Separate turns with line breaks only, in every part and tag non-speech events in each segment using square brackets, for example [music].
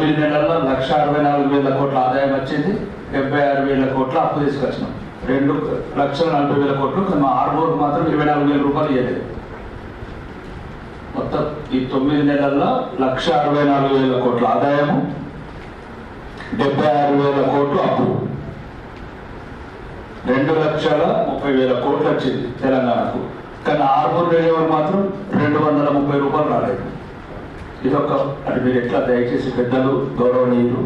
తొమ్మిది నెలల్లో లక్ష అరవై నాలుగు వేల కోట్ల ఆదాయం వచ్చింది డెబ్బై ఆరు వేల కోట్ల అప్పు తీసుకొచ్చినాం. రెండు లక్షల నలభై వేల కోట్లు కానీ మా ఆర్బోర్కు మాత్రం ఇరవై నాలుగు వేల రూపాయలు ఇవ్వలేదు మొత్తం ఈ తొమ్మిది నెలల్లో లక్ష అరవై నాలుగు వేల కోట్ల ఆదాయము డెబ్బై ఆరు వేల కోట్లు అప్పు. రెండు లక్షల ముప్పై వేల కోట్లు వచ్చింది తెలంగాణకు. కానీ ఆర్బోర్ డ్రైవర్ మాత్రం రెండు వందల ముప్పై రూపాయలు ఇదొక అది మీరు ఎట్లా దయచేసి పెద్దలు గౌరవనీయులు.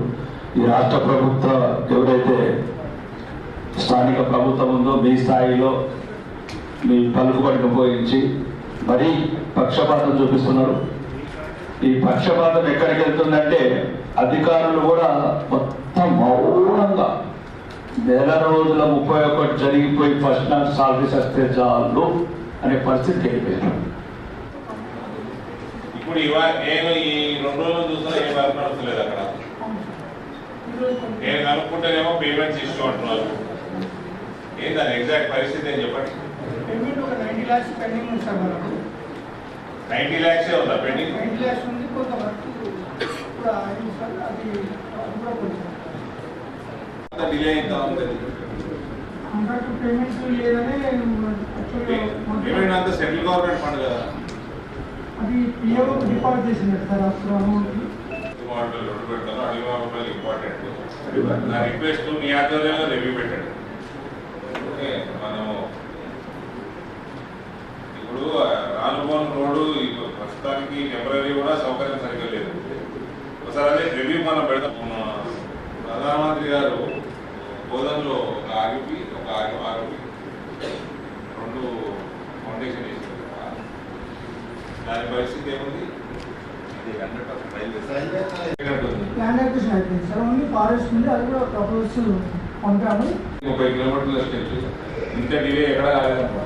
ఈ రాష్ట్ర ప్రభుత్వ ఎవరైతే స్థానిక ప్రభుత్వం ఉందో మీ స్థాయిలో మీ పలుకుబడిని ఉపయోగించి మరీ పక్షపాతం చూపిస్తున్నారు. ఈ పక్షపాతం ఎక్కడికి వెళ్తుందంటే అధికారులు కూడా మొత్తం మౌనంగా నెల రోజుల ముప్పై ఒకటి జరిగిపోయి ఫస్ట్ నాకు సాలరీస్ వస్తే చాలు అనే పరిస్థితి అయిపోయారు
ఇప్పుడు ఇవా నేను ఈ రెండు రోజులు చూసినా ఏం వర్క్ నడుస్తలేదు అక్కడ. నేను కనుక్కుంటేనేమో పేమెంట్స్ ఇష్యూ అంటున్నారు ఏందని ఎగ్జాక్ట్ పరిస్థితి ఏం చెప్పండి? నైన్టీ ల్యాక్సే ఉందా పెండింగ్ డిలే అవుతా ఉంది పేమెంట్ అంతా సెంట్రల్ గవర్నమెంట్ ఫండ్ కదా.
అది పిఓ డిపాజిట్ చేసింది సార్ అప్పుడు అమౌంట్
వాళ్ళు రెండు పెడతారు అడిగిన రూపాయలు ఇంపార్టెంట్ నా రిక్వెస్ట్ మీ ఆధ్వర్యంలో రివ్యూ పెట్టండి. ఓకే. మనం ఇప్పుడు రానుపోని రోడ్డు ప్రస్తుతానికి టెంపరీ కూడా సౌకర్యం సరిగ్గా లేదు. ఒకసారి అదే రివ్యూ మనం పెడతాం. ప్రధానమంత్రి గారు బోధనలో ఒక ఆరోపి ఒక ఆరు ఆరోపి రెండు ఫౌండేషన్ వేసింది దాని పరిస్థితి ఏముంది అయినట్టుంది.
ల్యాండ్ అక్విజిషన్ అయిపోయింది సార్ ఓన్లీ ఫారెస్ట్ ఉంది అది కూడా ప్రపోజల్స్ పంపాము.
ముప్పై కిలోమీటర్ల స్టెచ్ ఇంత డిలే ఎక్కడ కాలేదమ్మా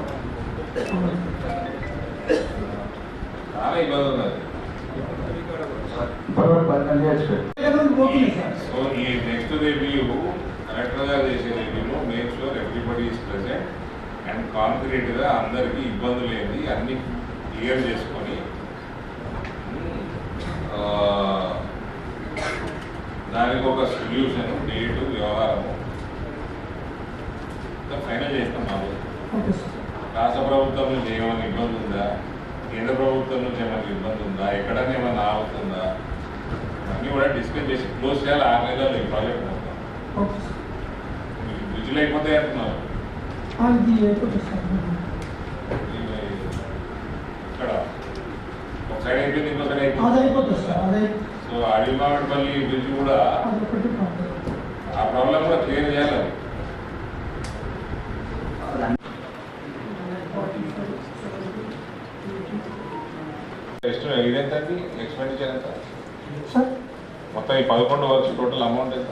చాలా ఇబ్బంది ఉన్నది. సో ఈ నెక్స్ట్ రివ్యూ కలెక్టర్ గారు చేసే రివ్యూలో make sure everybody is present and కాన్క్రీట్గా అందరికీ ఇబ్బందులు ఏంది అన్ని క్లియర్ చేసుకొని ఆ, దానికి ఒక సొల్యూషన్ డేటు వ్యవహారము. ఫైనల్ చేస్తాం మాకు. రాష్ట్ర ప్రభుత్వం నుంచి ఏమైనా ఇబ్బంది ఉందా? కేంద్ర ప్రభుత్వం నుంచి ఏమైనా ఇబ్బంది ఉందా? ఎక్కడైనా ఏమైనా ఆగుతుందా? అన్నీ కూడా డిస్కస్ చేసి క్లోజ్ చేయాలి. ఆరు నెలలు ఈ ప్రాజెక్ట్ మొత్తం. అయిపోతే అంటున్నారు
ఆ, ఇది అయిపోతుంది సార్
ఇవి ఇక్కడ ఒక సైడ్ అయిపోయింది ఇంకో సైడ్
అయిపోతుంది
సో అడిమామిడిపల్లి బ్రిడ్జ్ కూడా ఆ ప్రాబ్లం కూడా క్లియర్ చేయాలి. నెక్స్ట్ ఇదెంత ఎక్స్పెండిచర్ ఎంత
సార్?
మొత్తం ఈ పదకొండు వర్క్స్ టోటల్ అమౌంట్ ఎంత?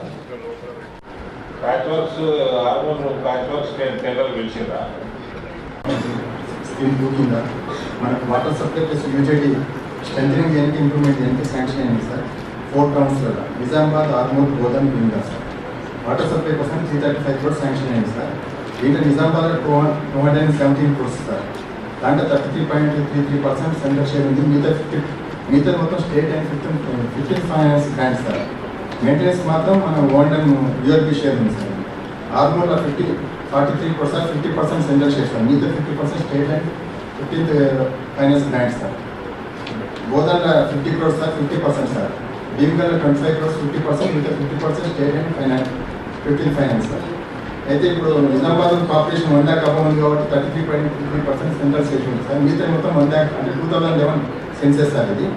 Patch works almost patch works tender పిలిచిందా
మనకు water supply plus UJT strengthening దేనికి ఇంప్రూవ్మెంట్ దేనికి శాంక్షన్ అయింది సార్. ఫోర్ రౌండ్స్లలో నిజామాబాద్ ఆర్మూర్ గోదాం కింద సార్. వాటర్ సప్లై కోసం three thirty five crores sanction అయింది సార్. దీంట్లో Nizamabad two two hundred and seventeen crores sir. దాంట్లో thirty three point three three percent centre share ఉంది. మిగతా ఫిఫ్టీ మిగతా మొత్తం state and fifteen fifteen finance grant sir. Maintenance మాత్రం మన own and URB share ఉంది sir. ఆర్మూర్లో fifty forty three percent fifty percent centre share sir. మిగతా fifty percent state and fifteenth finance grant sir. Godavari fifty crores sir fifty percent sir భీమగల్లో twenty five crores fifty percent మిగతా fifty percent state and finance fifteen finance sir అయితే ఇప్పుడు Nizamabad population one lakh above ఉంది కాబట్టి thirty three point fifty percent central station ఉంది sir. మిగతా మొత్తం one lakh అంటే two thousand eleven census sir ఇది.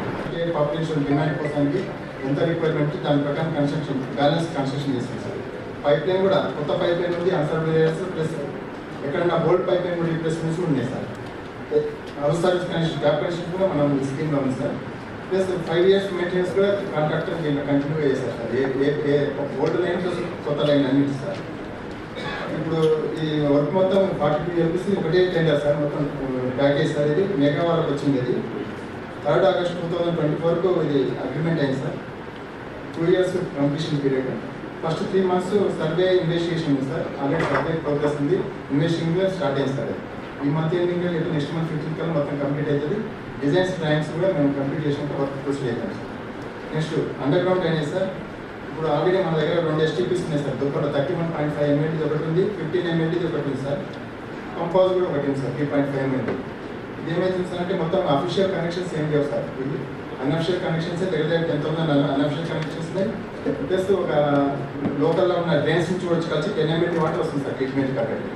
పాపులేషన్ డిమాండ్ కోసానికి ఎంత రిక్వైర్మెంట్ దాని ప్రకారం కన్స్ట్రక్షన్ బ్యాలెన్స్ కన్స్ట్రక్షన్ చేస్తుంది సార్. పైప్ లైన్ కూడా కొత్త పైప్ లైన్ ఉంది అన్సర్ ప్లస్ ఎక్కడన్నా బోల్డ్ పైప్ లైన్ కూడా రిప్లేస్మెంట్స్ ఉన్నాయి sir. House service connection corporation కూడా మనం స్కీమ్లో ఉంది sir. Plus five years maintenance కూడా కాంట్రాక్టర్ దీంట్లో కంటిన్యూగా చేశారు సార్. ఏ ఏ ఏ ఓల్డ్ లైన్ ప్లస్ కొత్త లైన్ అన్నిటి సార్. ఇప్పుడు ఈ వర్క్ మొత్తం ఫార్టీ టూ ఎల్పిసి ఒకటే టెండర్ సార్ మొత్తం ప్యాకేజ్ సార్ ఇది. మేఘా వాళ్ళకి వచ్చింది ఇది third August two thousand twenty ఫోర్కు ఇది అగ్రిమెంట్ అయింది sir. Two years completion period first three months survey investigation ఉంది సార్. ఆల్రెడీ సర్వే ప్రోగ్రెస్ ఉంది. ఇన్వెస్టిగేషన్ స్టార్ట్ అయింది సార్ ఈ మంత్ ఎండింగ్ లేదా నెక్స్ట్ మంత్ ఫిఫ్టీన్ కల్లా మొత్తం కంప్లీట్ అవుతుంది. డిజైన్స్ డ్రాయింగ్స్ కూడా మేము కంప్లీట్ చేసినాక వర్క్ ప్రొసీడ్ అవుతాం sir. Next underground drainage sir. ఇప్పుడు ఆల్రెడీ మన దగ్గర రెండు ఎస్టీపీస్ ఉన్నాయి sir. Dupatta thirty one point five MLD ఒకటి ఉంది. ఫిఫ్టీన్ ఎంఎల్డీ ఒకటి ఉంది సార్. కంపోజ్ కూడా ఒకటి ఉంది sir three point five MLD ఇది ఏమైతుంది సార్ అంటే మొత్తం అఫీషియల్ కనెక్షన్స్ ఏం లేవు సార్. ఇది అన్అఫిషియల్ కనెక్షన్స్ దగ్గర ten thousand unofficial connections plus ఒక లోకల్లో ఉన్న డ్రైన్స్ నుంచి వచ్చి కలిసి టెన్ ఎంఎల్డీ వాటర్ వస్తుంది సార్ ట్రీట్మెంట్ కాబట్టి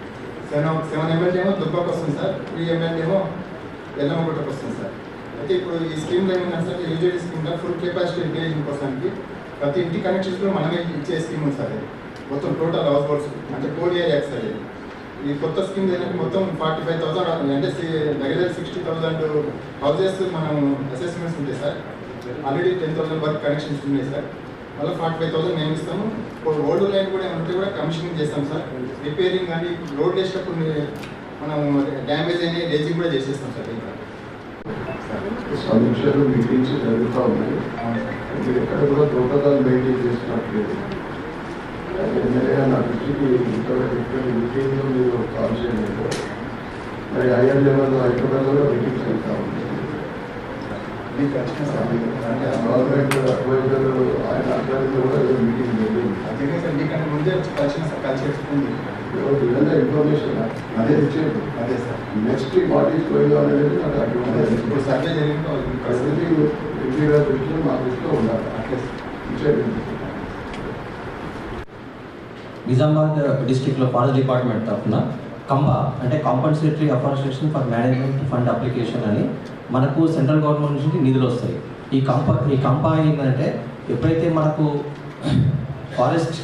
సెవెన్ సెవెన్ ఎంఎల్డీ ఏమో దుబ్బకు వస్తుంది సార్ త్రీ ఎంఎల్డీ ఏమో ఎల్లమ్మగుట్టకు వస్తుంది సార్ అయితే ఇప్పుడు ఈ స్కీమ్లో ఏమన్నా సార్ యూజేడీ స్కీమ్లో ఫుల్ కెపాసిటీ ఇంటెలిజెన్స్ కోసానికి ప్రతి ఇంటి కనెక్షన్స్ కూడా మనమే ఇచ్చే స్కీమ్ ఉంది సార్ మొత్తం టోటల్ హౌస్ బోర్డ్స్ అంటే కోడ్ ఏరియాకి సార్ ఇది ఈ కొత్త స్కీమ్ ఏంటంటే మొత్తం ఫార్టీ ఫైవ్ థౌసండ్ అంటే సి- దగ్గర సిక్స్టీ థౌసండ్ హౌసెస్ మనం అసెస్మెంట్స్ ఉంటాయి సార్ ఆల్రెడీ టెన్ థౌసండ్ వరకు కనెక్షన్స్ ఉన్నాయి సార్ మళ్ళీ ఫార్టీ ఫైవ్ థౌసండ్ మేము ఇస్తాము రోడ్డు లైన్ కూడా ఏమంటే కూడా కమిషనింగ్ చేస్తాం సార్. రిపేరింగ్ కానీ రోడ్ వేసేటప్పుడు ని- మనం డ్యామేజ్ అయిన రేజింగ్ కూడా చేసేస్తాం సార్ ఇంకా
సమీక్షలు మీటింగ్స్ జరుగుతూ ఉన్నాయి. మీరు ఎక్కడ కూడా ప్రోటోకాల్ మెయింటైన్ చేసినట్లేదు ఎమ్మెల్యే నా దృష్టికి ఇక్కడ ఇక్కడ మీటింగ్లో మీరు కాల్ మరి హైయర్ లెవెల్లో హైదరాబాద్లో కూడా మీటింగ్స్ అవుతా ఉన్నాయి
అంటే
గవర్నమెంట్ అడ్వైజర్ ఆయన అడ్వైజర్ కూడా ఏదో మీటింగ్
సార్ మీకన్నా ముందే కలిసిన కలిసి
ఇన్ఫర్మేషన్ అదే ఇచ్చేది
అదే sir.
Next what is going on అనేది నాకు
అదే
అర్థం
ఇప్పుడు సర్వే జరిగిందో అది
ప్రజలకి ఎంపీ గారి దృష్టిలో మా దృష్టిలో ఉండాలి
అట్లే సార్.
ఇచ్చేది
నిజామాబాద్ డిస్ట్రిక్ట్లో ఫారెస్ట్ డిపార్ట్మెంట్ తరఫున కంబా అంటే compensatory afforestation for management fund application అని మనకు సెంట్రల్ గవర్నమెంట్ నుంచి నిధులు వస్తాయి. ఈ కంప ఈ కంప ఏంటంటే ఎప్పుడైతే మనకు [clears throat] ఫారెస్ట్